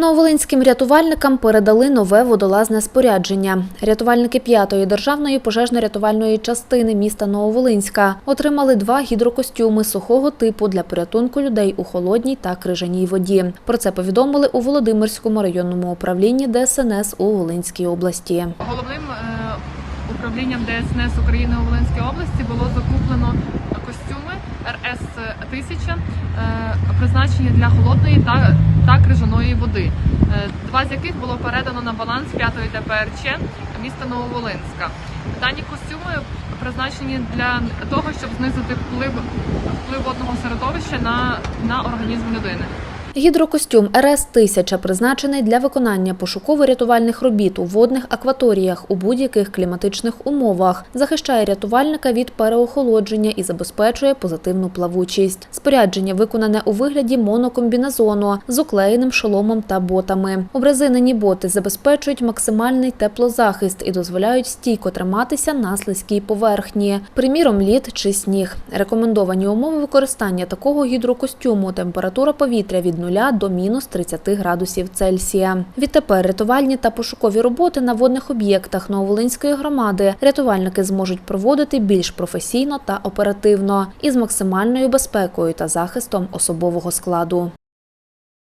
Нововолинським рятувальникам передали нове водолазне спорядження. Рятувальники 5-ї державної пожежно-рятувальної частини міста Нововолинська отримали два гідрокостюми сухого типу для порятунку людей у холодній та крижаній воді. Про це повідомили у Володимирському районному управлінні ДСНС у Волинській області. Головним е, управлінням ДСНС України у Волинській області було закуплено костюми РС 1000 е, призначені для холодної та, та крижаної води, е, два з яких було передано на баланс 5-ї ДПРЧ міста Нововолинська. Дані костюми призначені для того, щоб знизити вплив, вплив водного середовища на, на організм людини. Гідрокостюм РС-1000 призначений для виконання пошуково-рятувальних робіт у водних акваторіях у будь-яких кліматичних умовах, захищає рятувальника від переохолодження і забезпечує позитивну плавучість. Спорядження виконане у вигляді монокомбінезону з уклеєним шоломом та ботами. Образинені боти забезпечують максимальний теплозахист і дозволяють стійко триматися на слизькій поверхні, приміром лід чи сніг. Рекомендовані умови використання такого гідрокостюму температура повітря від 0 до мінус 30 градусів Цельсія. Відтепер рятувальні та пошукові роботи на водних об'єктах Нововолинської громади рятувальники зможуть проводити більш професійно та оперативно і з максимальною безпекою та захистом особового складу.